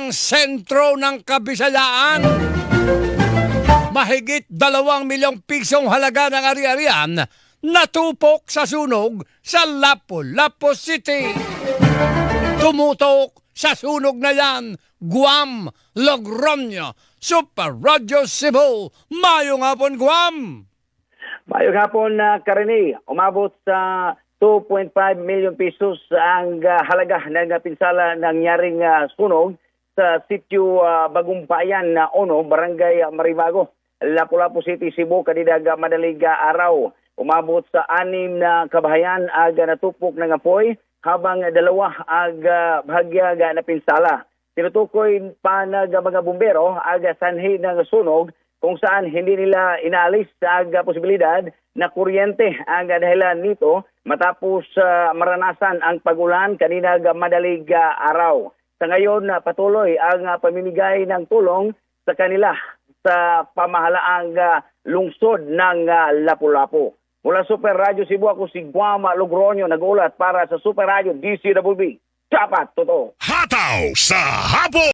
ang sentro ng Kabisayaan. Mahigit dalawang milyong pisong halaga ng ari-arian natupok sa sunog sa Lapu-Lapu City. Tumutok sa sunog na yan, Guam, Logroño, Super Radio Cebu, Mayong Hapon, Guam! Mayong hapon na Karini, umabot sa 2.5 million pesos ang ah, halaga ng ah, pinsala nangyaring ah, sunog sa sitio Bagong Bayan na Ono, Barangay Maribago, Lapu-Lapu City, Cebu, kanidaga madaliga araw. Umabot sa anim na kabahayan aga natupok ng apoy habang dalawa aga bahagya ga na pinsala. Tinutukoy pa ng mga bumbero aga sanhi ng sunog kung saan hindi nila inaalis sa aga posibilidad na kuryente ang dahilan nito matapos ah, maranasan ang pagulan kanina madalig ah, araw. Sa ngayon, ah, patuloy ang ah, pamimigay ng tulong sa kanila sa pamahalaang ah, lungsod ng ah, Lapu-Lapu. Mula Super Radio Cebu, ako si Guama Logroño, nag-ulat para sa Super Radio DCWB. Dapat totoo. Hataw sa hapon!